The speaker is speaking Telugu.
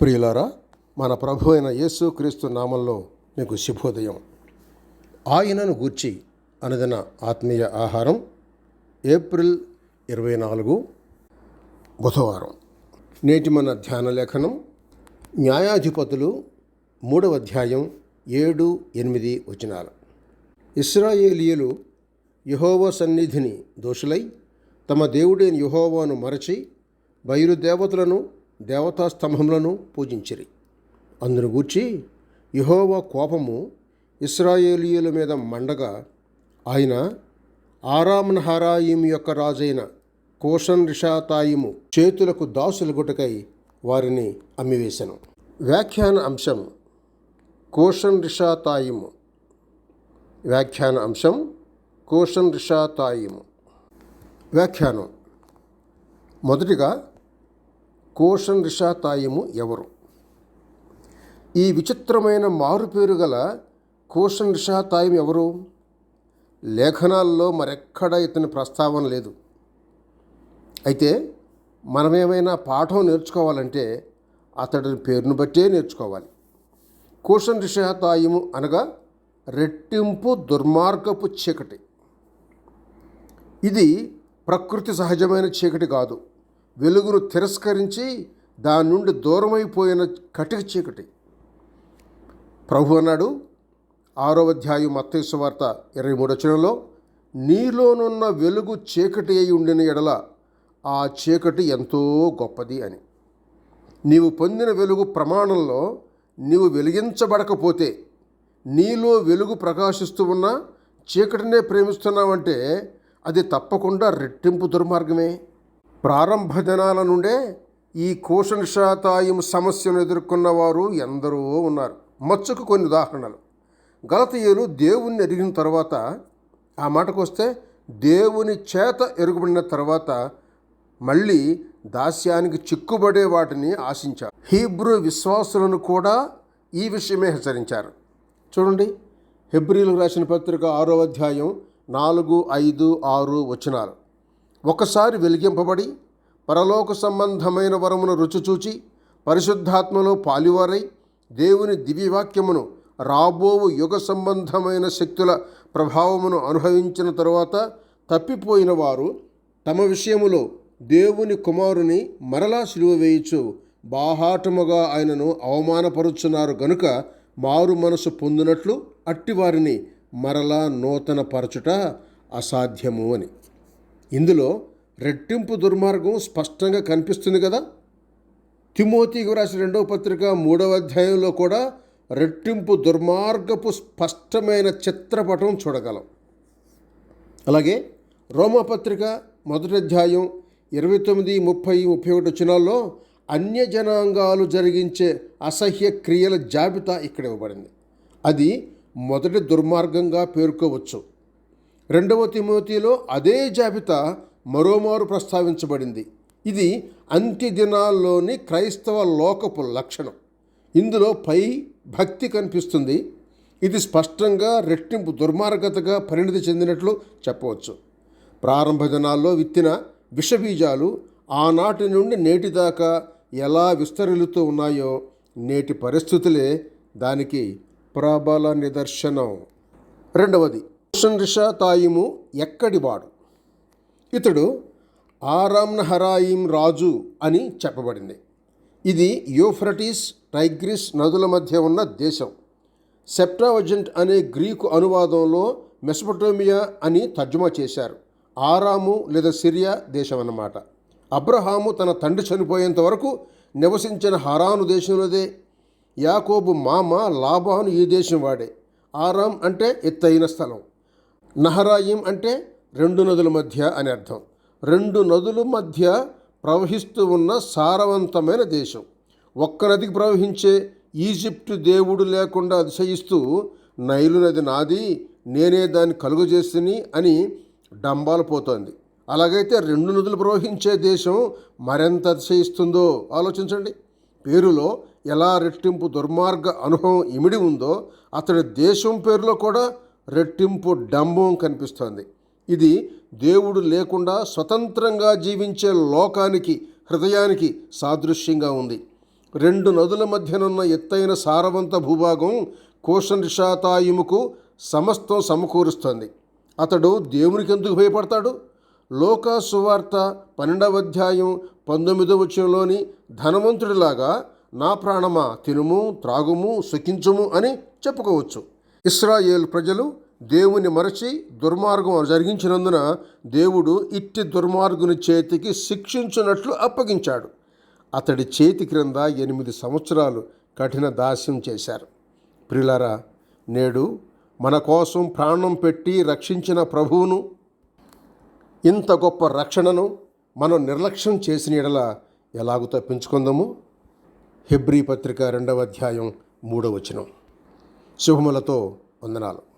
ప్రియులారా మన ప్రభు అయిన యేసు క్రీస్తు నామంలో మీకు శుభోదయం. ఆయనను గూర్చి అనదిన ఆత్మీయ ఆహారం ఏప్రిల్ ఇరవై నాలుగు బుధవారం. నేటి మన ధ్యాన లేఖనం న్యాయాధిపతులు మూడవ అధ్యాయం ఏడు ఎనిమిది వచనాలు. ఇస్రాయేలీయులు యహోవ సన్నిధిని దోషులై తమ దేవుడైన యహోవాను మరచి బయలుదేవతలను దేవతా స్తంభములను పూజించిరి. అందును గూర్చి యహోవా కోపము ఇస్రాయేలీయుల మీద మండగా ఆయన ఆరామన్హారాయిం యొక్క రాజైన కోషన్ రిషాతాయిము చేతులకు దాసులగుటకై వారిని అమ్మివేశాను వ్యాఖ్యాన అంశం కోషన్ రిషాతాయిము వ్యాఖ్యాన అంశం కోషన్ రిషాతాయిము వ్యాఖ్యానం. మొదటిగా కోషన్ రిషాతాయిము ఎవరు? ఈ విచిత్రమైన మారుపేరు గల కోషన్ రిషాతాయిం ఎవరు? లేఖనాల్లో మరెక్కడా ఇతని ప్రస్తావన లేదు. అయితే మనమేమైనా పాఠం నేర్చుకోవాలంటే అతడి పేరును బట్టే నేర్చుకోవాలి. కోషన్ రిషాతాయిము అనగా రెట్టింపు దుర్మార్గపు చీకటి. ఇది ప్రకృతి సహజమైన చీకటి కాదు. వెలుగును తిరస్కరించి దాని నుండి దూరమైపోయిన కటిక చీకటి. ప్రభు అన్నాడు ఆరో అధ్యాయం మత్తైసు వార్త ఇరవై మూడు నీలోనున్న వెలుగు చీకటి అయి ఉండిన ఎడల ఆ చీకటి ఎంతో గొప్పది అని. నీవు పొందిన వెలుగు ప్రమాణంలో నీవు వెలిగించబడకపోతే నీలో వెలుగు ప్రకాశిస్తూ ఉన్న చీకటినే ప్రేమిస్తున్నావంటే అది తప్పకుండా రెట్టింపు దుర్మార్గమే. ప్రారంభ దినాల నుండే ఈ కోశంషాతాయం సమస్యను ఎదుర్కొన్న వారు ఎందరో ఉన్నారు. మచ్చుకు కొన్ని ఉదాహరణలు. గలతీయులు దేవుణ్ణి ఎరిగిన తర్వాత ఆ మాటకు వస్తే దేవుని చేత ఎరుగుబడిన తర్వాత మళ్ళీ దాస్యానికి చిక్కుబడే వాటిని ఆశించారు. హీబ్రూ విశ్వాసులను కూడా ఈ విషయమే హెచ్చరించారు. చూడండి హెబ్రిలకు రాసిన పత్రిక ఆరో అధ్యాయం నాలుగు ఐదు ఆరు వచనాలు. ఒకసారి వెలిగింపబడి పరలోక సంబంధమైన వరమును రుచిచూచి పరిశుద్ధాత్మలో పాలివారై దేవుని దివ్యవాక్యమును రాబోవు యుగ సంబంధమైన శక్తుల ప్రభావమును అనుభవించిన తరువాత తప్పిపోయిన వారు తమ విషయములో దేవుని కుమారుని మరలా సిలువ వేయచ్చు బాహాటముగా ఆయనను అవమానపరుచున్నారు గనుక మారు మనసు పొందినట్లు అట్టివారిని మరలా నూతన పరచుట అసాధ్యము అని. ఇందులో రెట్టింపు దుర్మార్గం స్పష్టంగా కనిపిస్తుంది కదా. తిమోతికి రాసిన రెండవ పత్రిక మూడవ అధ్యాయంలో కూడా రెట్టింపు దుర్మార్గపు స్పష్టమైన చిత్రపటం చూడగలం. అలాగే రోమపత్రిక మొదటి అధ్యాయం ఇరవై తొమ్మిది ముప్పై ముప్పై ఒకటి వచనాల్లో అన్య జనాంగాలు జరిగించే అసహ్య క్రియల జాబితా ఇక్కడ ఇవ్వబడింది. అది మొదటి దుర్మార్గంగా పేర్కోవచ్చు. రెండవ తిమోతిలో అదే జాబితా మరోమారు ప్రస్తావించబడింది. ఇది అంత్య దినాల్లోని క్రైస్తవ లోకపు లక్షణం. ఇందులో పై భక్తి కనిపిస్తుంది. ఇది స్పష్టంగా రెట్టింపు దుర్మార్గతగా పరిణతి చెందినట్లు చెప్పవచ్చు. ప్రారంభ దినాల్లో విత్తిన విషబీజాలు ఆనాటి నుండి నేటి దాకా ఎలా విస్తరిల్లుతూ ఉన్నాయో నేటి పరిస్థితులే దానికి ప్రబల నిదర్శనం. రెండవది రోషన్ రిషా తాయిము ఎక్కడివాడు ఇతడు ఆరామ్నహరాయిం రాజు అని చెప్పబడింది. ఇది యూఫ్రటీస్ టైగ్రిస్ నదుల మధ్య ఉన్న దేశం. సెప్టావజెంట్ అనే గ్రీకు అనువాదంలో మెసపటోమియా అని తర్జుమా చేశారు. ఆరాము లేదా సిరియా దేశం అన్నమాట అబ్రహాము తన తండ్రి చనిపోయేంత వరకు నివసించిన హరాను దేశంలోదే. యాకోబు మామ లాభాను ఈ దేశం వాడే. ఆరాం అంటే ఎత్తైన స్థలం. నహరాయిం అంటే రెండు నదుల మధ్య అని అర్థం. రెండు నదుల మధ్య ప్రవహిస్తూ ఉన్న సారవంతమైన దేశం. ఒక్క నదికి ప్రవహించే ఈజిప్టు దేవుడు లేకుండా అతిశయిస్తూ నైలు నది నాది నేనే దాన్ని కలుగజేస్తుని అని డంబాలు పోతోంది. అలాగైతే రెండు నదులు ప్రవహించే దేశం మరెంత అతిశయిస్తుందో ఆలోచించండి. పేరులో ఎలా రెట్టింపు దుర్మార్గ అనుభవం ఇమిడి ఉందో అతడి దేశం పేరులో కూడా రెట్టింపు డంబం కనిపిస్తోంది. ఇది దేవుడు లేకుండా స్వతంత్రంగా జీవించే లోకానికి హృదయానికి సాదృశ్యంగా ఉంది. రెండు నదుల మధ్యనున్న ఎత్తైన సారవంత భూభాగం కోషనిషాతాయిముకు సమస్తం సమకూరుస్తుంది. అతడు దేవునికి ఎందుకు భయపడతాడు? లోకా సువార్త పన్నెండవ అధ్యాయం పంతొమ్మిదవ వచ్చంలోని ధనవంతుడిలాగా నా ప్రాణమా తినుము త్రాగుము సుఖించుము అని చెప్పుకోవచ్చు. ఇస్రాయేల్ ప్రజలు దేవుని మరచి దుర్మార్గం జరిగించినందున దేవుడు ఇట్టి దుర్మార్గుని చేతికి శిక్షించినట్లు అప్పగించాడు. అతడి చేతి క్రింద ఎనిమిది సంవత్సరాలు కఠిన దాస్యం చేశారు. ప్రిలారా నేడు మన కోసం ప్రాణం పెట్టి రక్షించిన ప్రభువును ఇంత గొప్ప రక్షణను మనం నిర్లక్ష్యం చేసిన ఎడల ఎలాగూ తప్పించుకుందాము? హెబ్రీ పత్రిక రెండవ అధ్యాయం మూడవ వచనం. శుభములతో వందనాలు.